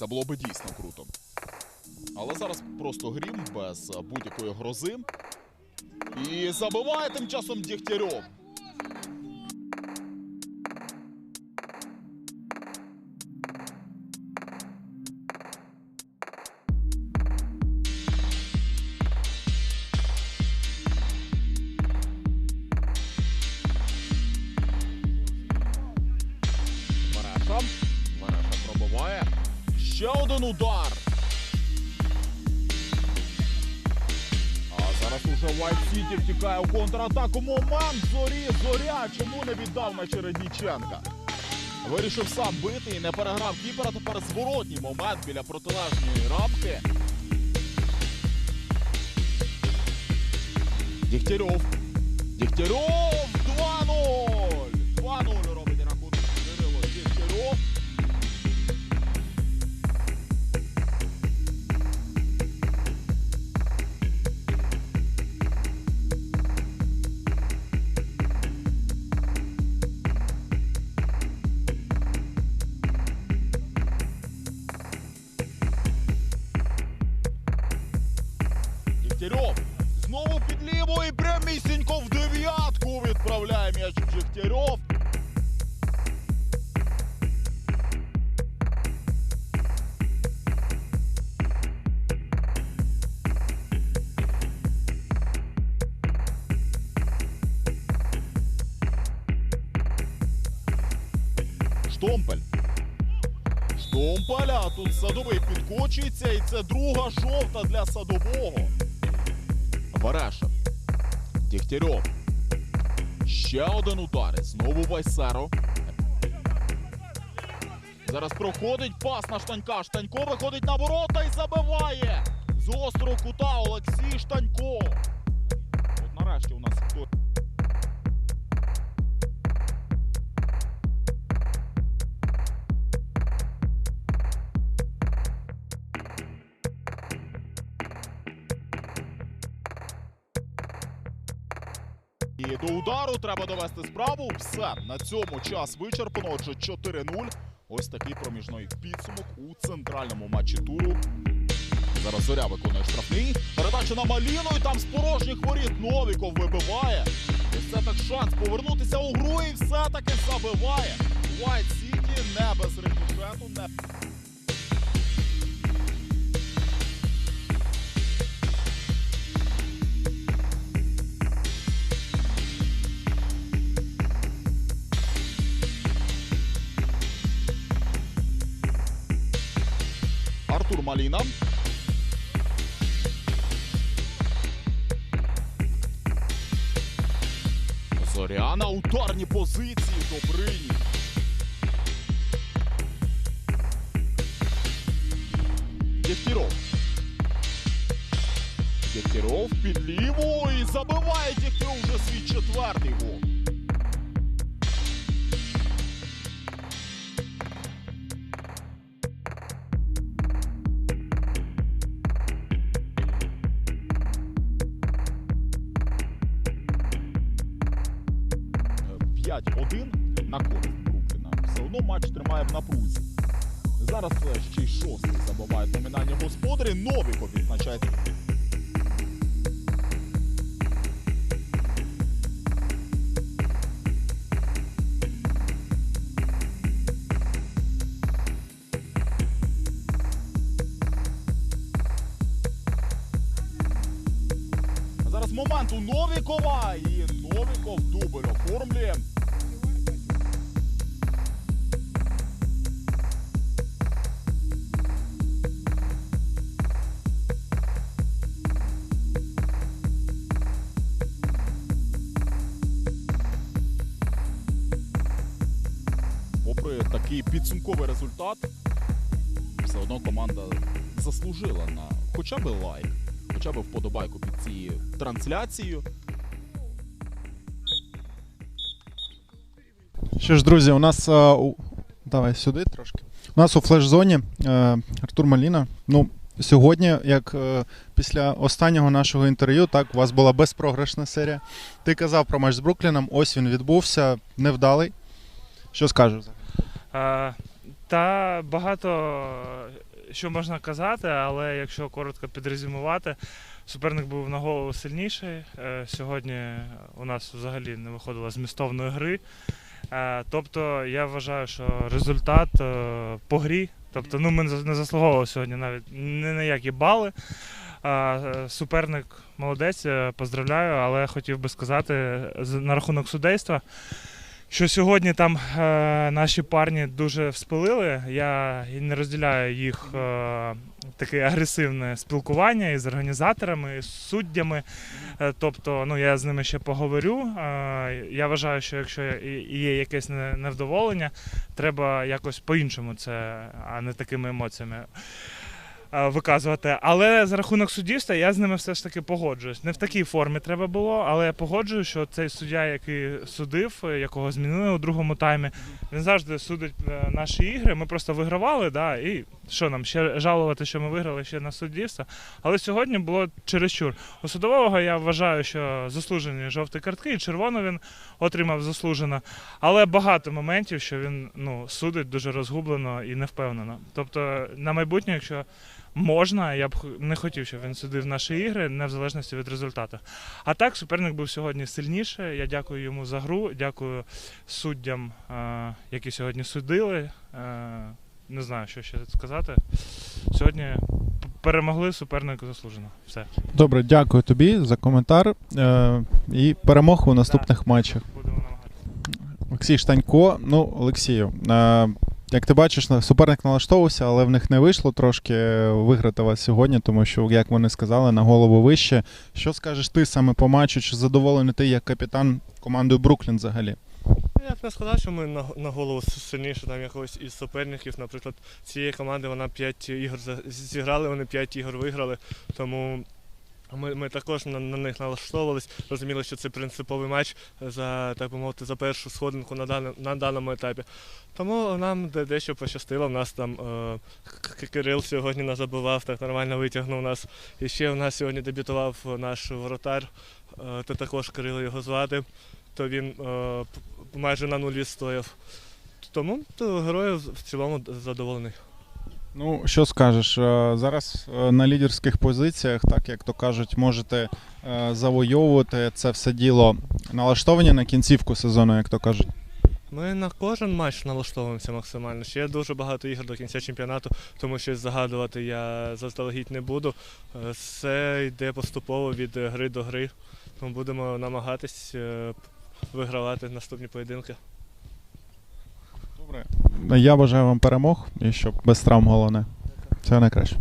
Це було би дійсно круто. Але зараз просто грім без будь-якої грози. І забиває тим часом Дігтярьов. Мереша. Мереша пробиває. Ще один удар. А зараз уже White City втікає у контратаку. Момент зорі. Зоря. Чому не віддав на Чередніченка? Вирішив сам бити і не переграв кіпера. Тепер зворотній момент біля протилежної рамки. Дігтярьов. Дігтярьов Штомпель. А тут садовий підкочується, і це друга жовта для садового. Вареша. Дігтярьов. Ще один удар. Знову Вайсеро. Зараз проходить пас на штанька. Штанько виходить на ворота і забиває. З острого І до удару треба довести справу. Все на цьому час вичерпано. Отже, 4-0. Ось такий проміжний підсумок у центральному матчі туру. Зараз зоря виконує штрафний. Передача на Маліну і там з порожніх воріт Новіков вибиває. І це так шанс повернутися у гру і все-таки забиває. White City не без рикошету, не. Артур Маліна. Зоря на ударній позиції. Добрині. Дегтяров. Дегтяров під ліву і забиває Дегтяров вже свій четвертий гол. Е, 5-1 на користь Брукліна. Все одно матч тримає в напрузі. Зараз е, ще й шостий забивають номінальні господарі. Новіков відзначається. Зараз момент у Новікова і Новіков дубль оформлює. Такий підсумковий результат. Все одно команда заслужила на хоча б лайк, хоча б вподобайку під цією трансляцією. Що ж, друзі, у нас е, у... давай сюди трошки. У нас у флеш-зоні е, Артур Маліна. Ну, сьогодні, як е, після останнього нашого інтерв'ю, так, у вас була безпрограшна серія. Ти казав про матч з Брукліном, ось він відбувся, невдалий. Що скажеш? Е, Та багато що можна казати, але якщо коротко підрезюмувати, суперник був на голову сильніший. Е, Сьогодні у нас взагалі не виходило змістовної гри. Е, Тобто я вважаю, що результат е, по грі, тобто ну, ми не заслуговували сьогодні навіть ні на які бали. Е, Суперник молодець, е, поздравляю, але хотів би сказати на рахунок судейства що сьогодні там е, наші парні дуже вспилили. Я не розділяю їх е, таке агресивне спілкування із організаторами, із суддями. Е, тобто, ну я з ними ще поговорю. Е, я вважаю, що якщо і- і є якесь не- невдоволення, треба якось по-іншому це, а не такими емоціями. Е, Виказувати, але за рахунок суддівства я з ними все ж таки погоджуюсь. Не в такій формі треба було, але я погоджую, що цей суддя, який судив, е, якого змінили у другому таймі, він завжди судить е, наші ігри. Ми просто вигравали, да, і що нам ще жалувати, що ми виграли ще на суддівство. Але сьогодні було чересчур. У судового я вважаю, що заслужені жовті картки, і червону він отримав заслужено. Але багато моментів, що він ну, судить дуже розгублено і невпевнено. Тобто, на майбутнє, якщо можна, я б не хотів, щоб він судив наші ігри, не в залежності від результату. А так, суперник був сьогодні сильніше. Я дякую йому за гру, дякую суддям, які сьогодні судили. Не знаю, що ще сказати. Сьогодні перемогли суперник заслужено. Все. Добре, дякую тобі за коментар е, і перемог у наступних матчах. Будемо намагатися. Олексій Штанько. Ну, Олексію, е, як ти бачиш, на- суперник налаштовувався, але в них не вийшло трошки виграти вас сьогодні, тому що, як вони сказали, на голову вище. Що скажеш ти саме по матчу? Чи задоволений ти як капітан командою Бруклін взагалі? Я б не сказав, що ми на, на голову сильніше там якогось із суперників. Наприклад, цієї команди вона 5 ігор зіграли, вони 5 ігор виграли. Тому ми, ми також на, на них налаштовувались, розуміли, що це принциповий матч за так би мовити за першу сходинку на, даному на даному етапі. Тому нам дещо пощастило. У нас там е, Кирил сьогодні нас забивав, так нормально витягнув нас. І ще у нас сьогодні дебютував наш воротар, е, то також Кирило його звати. То він е, майже на нулі стояв. Тому то герою в цілому задоволений. Ну, що скажеш? Е, Зараз е, на лідерських позиціях, так як то кажуть, можете е, завойовувати це все діло налаштовані на кінцівку сезону, як то кажуть. Ми на кожен матч налаштовуємося максимально. Ще дуже багато ігор до кінця чемпіонату, тому щось загадувати я заздалегідь не буду. Все йде поступово від гри до гри. Тому будемо намагатись вигравати наступні поєдинки. Добре. Я бажаю вам перемог і щоб без травм головне. Всього найкраще.